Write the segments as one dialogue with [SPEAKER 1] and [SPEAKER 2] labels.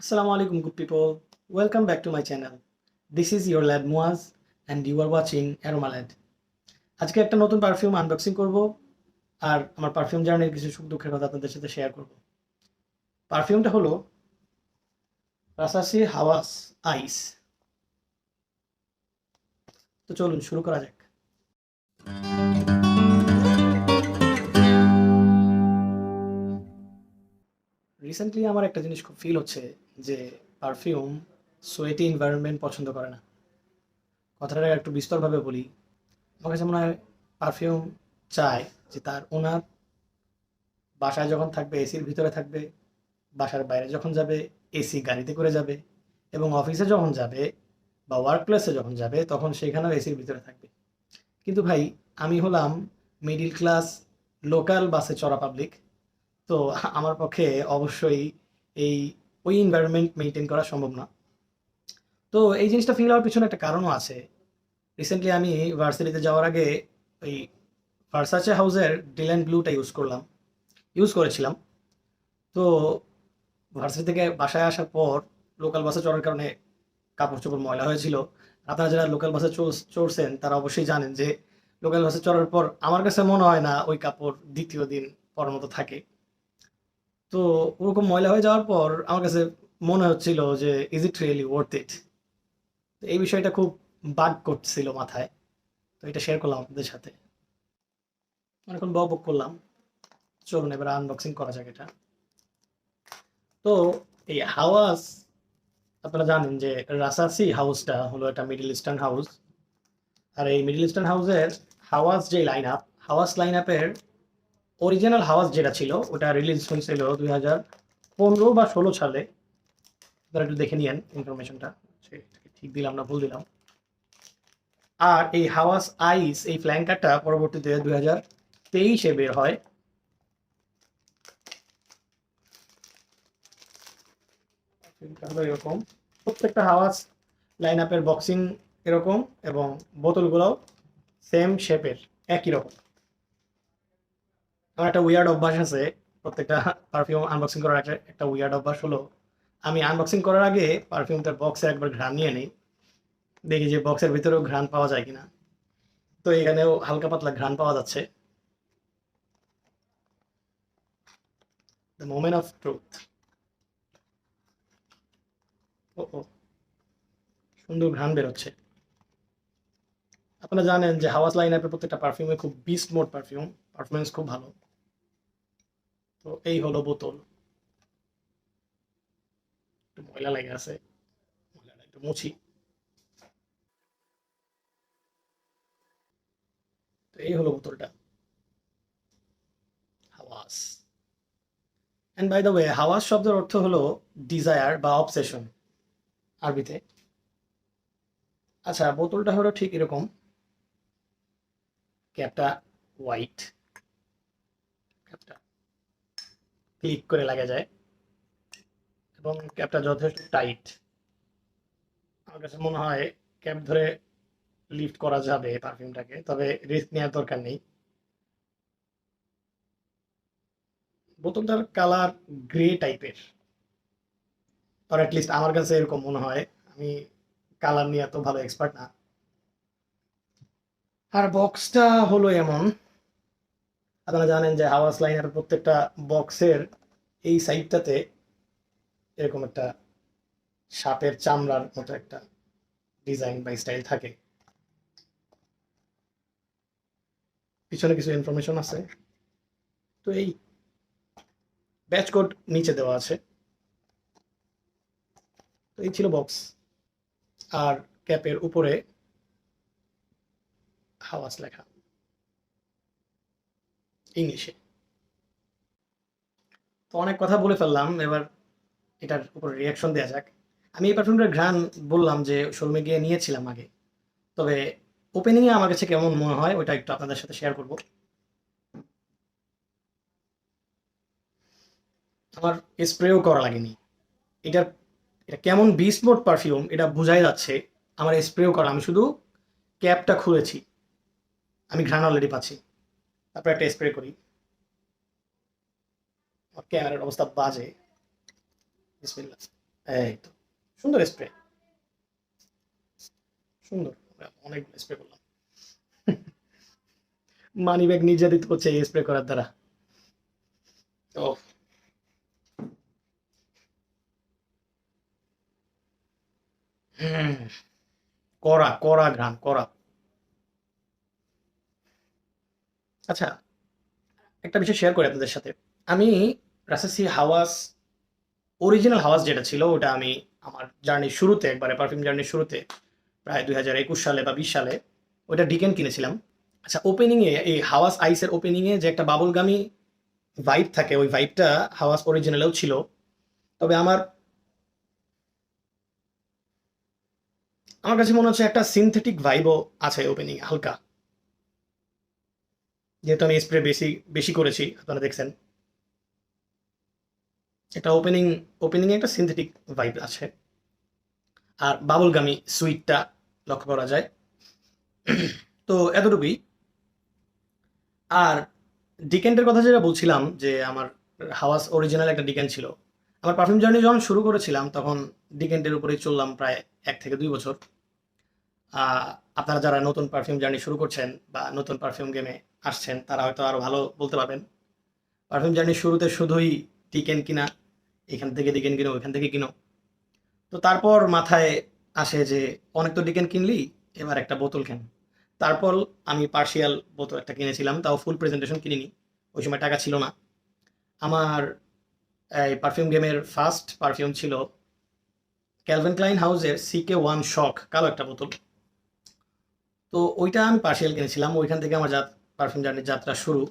[SPEAKER 1] Assalamu alaikum, good people. Welcome back to my channel. This is your lad Muaz and you are watching Aroma Lad. আজকে একটা নতুন perfume unboxing করব আর আমার perfume জার্নির কিছু সুখ দুঃখের কথা আপনাদের সাথে শেয়ার করব পারফিউমটা হলো রাসাসি হাওয়াস আইস তো চলুন শুরু করা যাক রিসেন্টলি আমার একটা জিনিস খুব ফিল হচ্ছে যে পারফিউম সোয়েটি এনভায়রনমেন্ট পছন্দ করে না। কথাটা একটু বিস্তরভাবে বলি। আমার কাছে মনে হয় পারফিউম চায় যে তার ওনার বাসায় যখন থাকবে এসির ভিতরে থাকবে, বাসার বাইরে যখন যাবে এসি গাড়িতে করে যাবে এবং অফিসে যখন যাবে বা ওয়ার্ক প্লেসে যখন যাবে তখন সেখানেও এসির ভিতরে থাকবে। কিন্তু ভাই, আমি হলাম মিডিল ক্লাস লোকাল বাসে চড়া পাবলিক তো আমার পক্ষে অবশ্যই এই, ওই এনভায়রনমেন্ট মেনটেন করা সম্ভব না। তো এই জিনিসটা ফিল হওয়ার পিছনে একটা কারণও আছে। রিসেন্টলি আমি ভার্সিটিতে যাওয়ার আগে ওই ভার্সাচে হাউসের ডিল্যান্ড ব্লুটা ইউজ করলাম। ইউজ করেছিলাম। তো ভার্সিটি থেকে বাসায় আসার পর লোকাল বাসে চড়ার কারণে কাপড় চোপড় ময়লা হয়েছিল। আপনারা যারা লোকাল বাসে চড়ছেন তারা অবশ্যই জানেন যে লোকাল বাসে চড়ার পর আমার কাছে মনে হয় না ওই কাপড় দ্বিতীয় দিন পরার মতো থাকে। তো ওরকম ময়লা হয়ে যাওয়ার পর আমার কাছে মনে হচ্ছিল যে is it really worth it এই বিষয়টা খুব বাগ করছিল মাথায়। তো এটা শেয়ার করলাম আপনাদের সাথে। অনেকক্ষণ বক বক করলাম। চলুন এবার আনবক্সিং করা যাক এটা। তো এই হাওয়াস, আপনারা জানেন যে রাসাসি হাউসটা হলো একটা মিডল ইস্টার্ন হাউস। আর এই মিডল ইস্টার্ন হাউসের হাওয়াস যে লাইন আপ হাওয়াস লাইন আপের অরিজিনাল হাওয়াস যেটা ছিল, ওটা রিলিজ হয়েছিল দুই হাজার পনেরো বা ষোলো সালে। আপনারা একটু দেখে নিয়েন ইনফরমেশনটা ঠিক দিলাম না, ভুল দিলাম। আর এই হাওয়াস আইস এই ফ্ল্যাঙ্কারটা পরবর্তীতে দুই হাজার তেইশে বের হয়। এরকম। প্রত্যেকটা হাওয়াস লাইন আপের বক্সিং এরকম এবং বোতলগুলোও সেম শেপের একই রকম। আমার একটা উইয়ার্ড অভ্যাস আছে, প্রত্যেকটা পারফিউম আনবক্সিং করার একটা একটা উইয়ার্ড অভ্যাস হলো, আমি আনবক্সিং করার আগে পারফিউমটার বক্সে একবার ঘ্রাণ নিয়ে নিই, দেখি যে বক্সের ভিতরেও ঘ্রাণ পাওয়া যায় কিনা। তো এখানেও হালকা পাতলা ঘ্রাণ পাওয়া যাচ্ছে। দ্য মোমেন্ট অফ ট্রুথ ও ও। সুন্দর ঘ্রাণ বেরোচ্ছে। আপনারা জানেন যে হাওয়াস লাইন আপের প্রত্যেকটা পারফিউমে খুব বিস্ট মোড পারফিউম পারফরমেন্স খুব ভালো। তো এই হলো বোতল। একটু ময়লা লেগে আছে একটু মুছি। এই হলো বোতলটা। Hawas. And by the way Hawas শব্দের অর্থ হলো ডিজায়ার বা অবসেশন আরবিতে। আচ্ছা বোতলটা হলো ঠিক এরকম। ক্যাপটা হোয়াইট ক্যাপটা ক্লিক করে লাগা যায়। এবং ক্যাপটা যথেষ্ট টাইট। আমার কাছে মনে হয় ক্যাপ ধরে লিফট করা যাবে পারফিউমটাকে, তবে রিস্ক নেওয়ার দরকার নেই। বোতলটার কালার গ্রে টাইপের। আর অ্যাটলিস্ট আমার কাছে এরকম মনে হয়। আমি কালার নিয়ে এত ভালো এক্সপার্ট না। আর বক্সটা হলো এমন। আপনারা জানেন যে হাওয়াস লাইনের প্রত্যেকটা বক্সের এই সাইডটাতে এরকম একটা সাপের চামড়ার মতো একটা ডিজাইন বা স্টাইল থাকে। পিছনে কিছু ইনফরমেশন আছে। তো এই ব্যাচ কোড নিচে দেওয়া আছে। তো এই ছিল বক্স আর ক্যাপের উপরে হাওয়াস লেখা। ইংলিশে। তো অনেক কথা বলে ফেললাম, এবার এটার উপর রিয়াকশন দেওয়া যাক। আমি এই পারফিউমটার ঘ্রাণ বললাম যে শোরুমে গিয়ে নিয়েছিলাম আগে। তবে ওপেনিংয়ে আমার কাছে কেমন মনে হয় ওইটা একটু আপনাদের সাথে শেয়ার করব। আমার স্প্রেও করা লাগেনি। এটার, এটা কেমন বিস্ট মোড পারফিউম এটা বোঝাই যাচ্ছে। আমার স্প্রেও করা, আমি শুধু ক্যাপটা খুলেছি। আমি ঘ্রাণ অলরেডি পাচ্ছি। তারপর একটা স্প্রে করি। ক্যামেরার অবস্থা বাজে। তো, সুন্দর স্প্রে সুন্দর অনেক স্প্রে করলাম। মানি ব্যাগ নির্যাতিত হচ্ছে এই স্প্রে করার দ্বারা। ও কড়া কড়া ঘ্রাণ, কড়া। আচ্ছা একটা বিষয় শেয়ার করি আপনাদের সাথে। আমি রাসাসি হাওয়াস অরিজিনাল হাওয়াস যেটা ছিল, ওটা আমি আমার জার্নির শুরুতে, একবারে পারফিউম জার্নির শুরুতে, প্রায় দুই হাজার একুশ সালে বা বিশ সালে, ওইটা ডিকেন কিনেছিলাম। আচ্ছা ওপেনিংয়ে এই হাওয়াস আইসের ওপেনিংয়ে যে একটা বাবুলগামি ভাইব থাকে, ওই ভাইবটা হাওয়াস অরিজিনালেও ছিল। তবে আমার আমার কাছে মনে হচ্ছে একটা সিনথেটিক ভাইবও আছে ওপেনিং হালকা। যেহেতু আমি স্প্রে বেশি বেশি করেছি, আপনারা দেখছেন। এটা ওপেনিং ওপেনিংয়ে একটা সিনথেটিক ভাইব আছে। আর বাবুলগামি সুইটটা লক্ষ্য করা যায়। তো এতটুকুই। আর ডিকেন্টের কথা যেটা বলছিলাম, যে আমার হাওয়াস অরিজিনাল একটা ডিকেন্ট ছিল। আমার পারফিউম জার্নি যখন শুরু করেছিলাম, তখন ডিকেন্টের উপরেই চললাম প্রায় এক থেকে দুই বছর। আপনারা যারা নতুন পারফিউম জার্নি শুরু করছেন বা নতুন পারফিউম গেমে আসছেন, তারা হয়তো আরও ভালো বলতে পারবেন। পারফিউম জার্নির শুরুতে শুধুই টিকেন কিনা, এখান থেকে ডিকেন কিনো ওইখান থেকে কিনো। তো তারপর মাথায় আসে যে, অনেক তো ডিকেন কিনলি, এবার একটা বোতল কেন? তারপর আমি পার্শিয়াল বোতল একটা কিনেছিলাম, তাও ফুল প্রেজেন্টেশন কিনিনি, ওই সময় টাকা ছিল না। আমার এই পারফিউম গেমের ফার্স্ট পারফিউম ছিল ক্যালভিন ক্লাইন হাউসের সিকে ওয়ান শক কালো একটা বোতল। তো ওইটা আমি পার্শিয়াল কিনেছিলাম, ওইখান থেকে আমার পারফিউম জার্নির যাত্রা শুরু।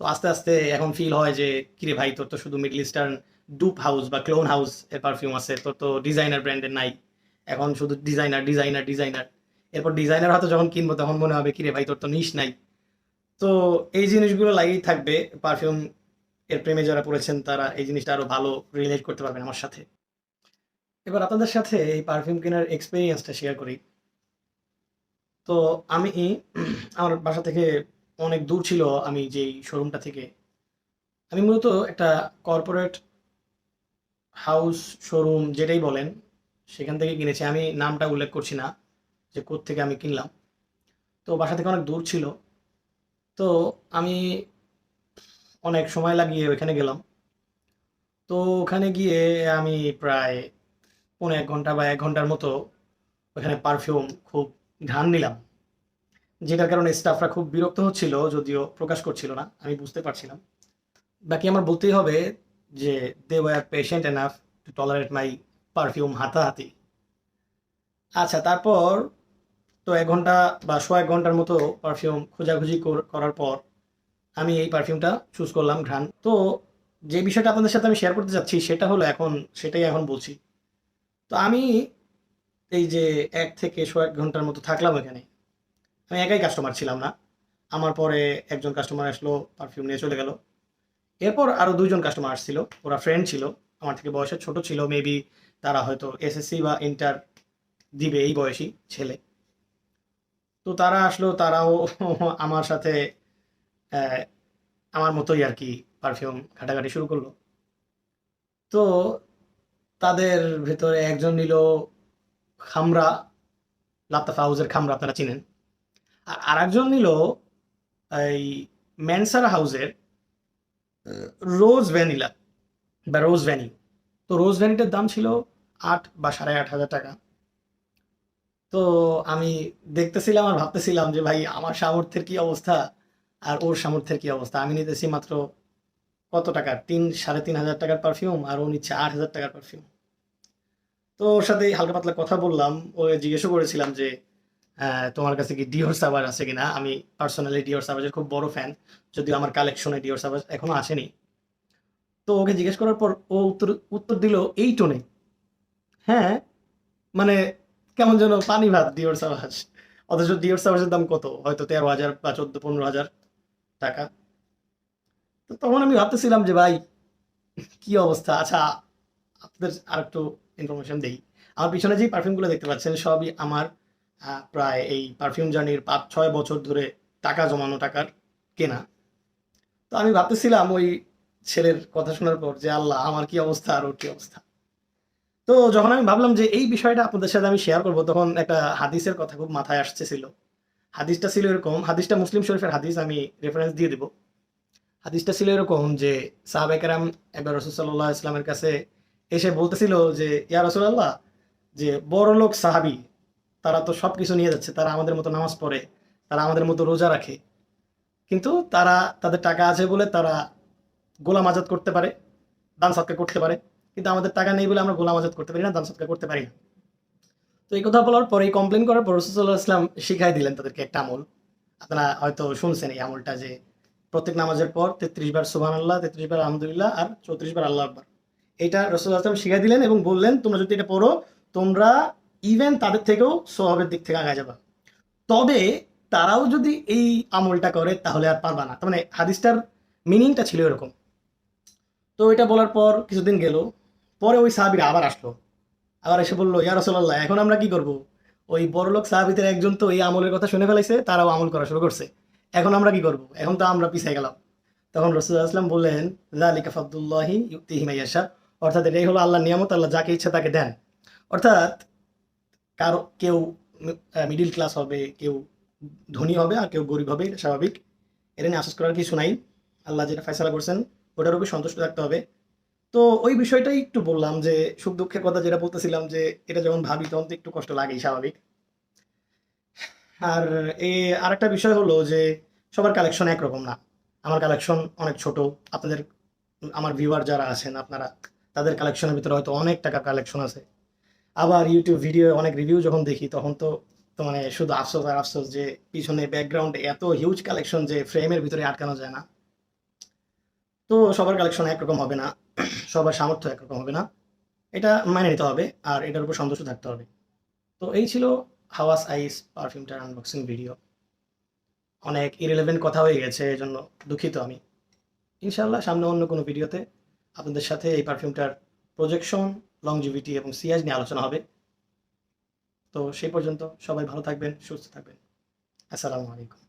[SPEAKER 1] তো আস্তে আস্তে এখন ফিল হয় যে, কিরে ভাই, তোর তো শুধু মিডল ইস্টার্ন ডুপ হাউস বা ক্লোন হাউস এর পারফিউম আছে, তোর তো ডিজাইনার ব্র্যান্ডের নাই। এখন শুধু ডিজাইনার ডিজাইনার ডিজাইনার এরপর ডিজাইনার হয়তো যখন কিনবো, তখন মনে হবে, কিরে ভাই, তোর তো নিস নাই। তো এই জিনিসগুলো লাগেই থাকবে। পারফিউম এর প্রেমে যারা পড়েছেন, তারা এই জিনিসটা আরও ভালো রিলেট করতে পারবেন আমার সাথে। এবার আপনাদের সাথে এই পারফিউম কেনার এক্সপিরিয়েন্সটা শেয়ার করি। তো আমি, আমার বাসা থেকে অনেক দূর ছিল আমি যেই শোরুমটা থেকে। আমি মূলত একটা কর্পোরেট হাউস শোরুম যেটাই বলেন, সেখান থেকে কিনেছি। আমি নামটা উল্লেখ করছি না যে থেকে আমি কিনলাম। তো বাসা থেকে অনেক দূর ছিল। তো আমি অনেক সময় লাগিয়ে ওইখানে গেলাম। তো ওখানে গিয়ে আমি প্রায় পৌনে এক ঘণ্টা বা এক ঘণ্টার মতো ওখানে পারফিউম খুব ঘ্রাণ নিলাম। যেটার কারণে স্টাফরা খুব বিরক্ত হচ্ছিল, যদিও প্রকাশ করছিল না, আমি বুঝতে পারছিলাম। বাকি আমার বলতেই হবে যে they were patient enough to tolerate my perfume হাতাহাতি। আচ্ছা তারপর তো এক ঘণ্টা বা শো এক ঘণ্টার মতো পারফিউম খোঁজাখুঁজি কর- করার পর আমি এই পারফিউমটা চুজ করলাম ঘ্রাণ। তো যে বিষয়টা আপনাদের সাথে আমি শেয়ার করতে যাচ্ছি সেটা হলো এখন, সেটাই এখন বলছি। তো আমি এই যে এক থেকে শো এক ঘণ্টার মতো থাকলাম এখানে আমি একাই কাস্টমার ছিলাম না। আমার পরে একজন কাস্টমার আসলো পারফিউম নিয়ে চলে গেল। এরপর আরও দুইজন কাস্টমার আসছিল, ওরা ফ্রেন্ড ছিল, আমার থেকে বয়সে ছোট ছিল মেবি তারা হয়তো এসএসসি বা ইন্টার দিবে এই বয়সী ছেলে। তো তারা আসলো, তারাও আমার সাথে আমার মতোই আর কি পারফিউম ঘাটাঘাটি শুরু করল। তো তাদের ভেতরে একজন নিল খামরা লাত্তাফা হাউসের খামরা, আপনারা চিনেন। আর আরেকজন নিল এই ম্যানসার হাউসের রোজ ভ্যানিলা বা রোজ ভ্যানি। তো রোজ ভ্যানিটার দাম ছিল আট বা সাড়ে আট হাজার টাকা। তো আমি দেখতেছিলাম আর ভাবতেছিলাম যে, ভাই, আমার সামর্থ্যের কি অবস্থা আর ওর সামর্থ্যের কি অবস্থা? আমি নিতেছি মাত্র কত টাকা? তিন, সাড়ে তিন হাজার টাকার পারফিউম আর ও নিচ্ছে আট হাজার টাকার পারফিউম তো ওর সাথে হালকা পাতলা কথা বললাম। ও জিজ্ঞেসও করেছিলাম যে তোমার কাছে কি ডিওর সাবাজ আছে কিনা? আমি পার্সোনালি ডিওর সাবাজের খুব বড় ফ্যান যদিও আমার কালেকশনে ডিওর সাবাজ এখনও আসেনি। তো ওকে জিজ্ঞেস করার পর ও উত্তর উত্তর দিল এই টোনে হ্যাঁ মানে কেমন যেন পানি ভাত ডিওর সাবাজ অথচ ডিওর সাবাজের দাম কত? হয়তো তেরো হাজার বা চোদ্দ, পনেরো হাজার টাকা। তো তখন আমি ভাবতেছিলাম যে ভাই, কি অবস্থা? আচ্ছা আপনাদের আর একটু ইনফরমেশন দেই। আমার পিছনে যে পারফিউমগুলো দেখতে পাচ্ছেন, সবই আমার প্রায় এই পারফিউম জার্নির পাঁচ, ছয় বছর ধরে টাকা জমানো টাকার কেনা। তো আমি ভাবতেছিলাম ওই ছেলের কথা শোনার পর যে, আল্লাহ, আমার কি অবস্থা আর ওর কি অবস্থা? তো যখন আমি ভাবলাম যে, এই বিষয়টা আপনাদের সাথে আমি শেয়ার করব, তখন একটা হাদিসের কথা খুব মাথায় আসতেছিল। হাদিসটা ছিল এরকম, হাদিসটা মুসলিম শরীফের হাদিস, আমি রেফারেন্স দিয়ে দিব। হাদিসটা ছিল এরকম যে সাহাবেকেরাম একবার রসুল সাল্লাহ ইসলামের কাছে এসে বলতেছিল যে, ইয়া রসুল্লাহ যে বড় লোক সাহাবি তারা তো সব কিছু নিয়ে যাচ্ছে, তারা আমাদের মতো নামাজ পড়ে, তারা আমাদের মতো রোজা রাখে। কিন্তু তারা তাদের টাকা আছে বলে তারা গোলাম আজাদ করতে পারে, দান সৎকার করতে পারে। কিন্তু আমাদের টাকা নেই বলে আমরা গোলাম আজাদ করতে পারি না, দান সৎকার করতে পারি না। তো এই কথা বলার পরে কমপ্লেন করার পর রসুল্লাহ ইসলাম শিখাই দিলেন তাদেরকে একটা আমল। আপনারা হয়তো শুনছেন এই আমলটা যে প্রত্যেক নামাজের পর তেত্রিশ বার সুবান আল্লাহ তেত্রিশ বার আলহামদুলিল্লাহ আর চৌত্রিশ বার আল্লাহ আকবার। এটা রসুল্লাহ আসলাম শিখাই দিলেন এবং বললেন, তোমরা যদি এটা পড়ো, তোমরা ইভেন তাদের থেকেও স্বভাবের দিক থেকে আগায় যাবা। তবে তারাও যদি এই আমলটা করে, তাহলে আর পারবা না। মানে হাদিসটার মিনিংটা ছিল এরকম। তো এটা বলার পর কিছুদিন গেল, পরে ওই সাহাবিরা আবার আসলো। আবার এসে বলল, ইয়া রসল্লাহ এখন আমরা কি করব? ওই বড়লোক সাহাবিদের একজন তো এই আমলের কথা শুনে ফেলাইছে, তারাও আমল করা শুরু করছে। এখন আমরা কি করব? এখন তো আমরা পিছিয়ে গেলাম। তখন রসুল্লাহ আসলাম বললেন জালিকা ফাবদুল্লাহি ইউক্তিহিমাইয়াশা অর্থাৎ এটাই হলো আল্লাহ নিয়ামত, আল্লাহ যাকে ইচ্ছা তাকে দেন। অর্থাৎ কারও কেউ মিডিল ক্লাস হবে, কেউ ধনী হবে আর কেউ গরিব হবে, এটা স্বাভাবিক। এটা নিয়ে আশ্বাস করার কিছু নাই। আল্লাহ যেটা ফয়সালা করছেন, ওটার উপর সন্তুষ্ট থাকতে হবে। তো ওই বিষয়টাই একটু বললাম যে, সুখ দুঃখের কথা যেটা বলতেছিলাম যে, এটা যখন ভাবি তখন তো একটু কষ্ট লাগেই, স্বাভাবিক। আর এ আরেকটা বিষয় হলো যে, সবার কালেকশন একরকম না। আমার কালেকশন অনেক ছোট। আপনাদের, আমার ভিউয়ার যারা আছেন, আপনারা, তাদের কালেকশনের ভিতরে হয়তো অনেক টাকা কালেকশন আছে। আবার ইউটিউব ভিডিও অনেক রিভিউ যখন দেখি, তখন তো মানে শুধু আফসোস আর আফসোস যে পিছনে ব্যাকগ্রাউন্ডে এত হিউজ কালেকশন যে ফ্রেমের ভিতরে আটকানো যায় না। তো সবার কালেকশন একরকম হবে না, সবার সামর্থ্য একরকম হবে না। এটা মেনে নিতে হবে আর এটার উপর সন্তুষ্ট থাকতে হবে। তো এই ছিল হাওয়াস আইস পারফিউমটার আনবক্সিং ভিডিও অনেক ইরিলেভেন্ট কথা হয়ে গেছে, এই জন্য দুঃখিত আমি। ইনশাল্লাহ সামনে অন্য কোনো ভিডিওতে আপনাদের সাথে এই পারফিউমটার প্রজেকশন লংজিভিটি এবং সিয়াজ নিয়ে আলোচনা হবে। তো সেই পর্যন্ত সবাই ভালো থাকবেন, সুস্থ থাকবেন। আসসালামু আলাইকুম।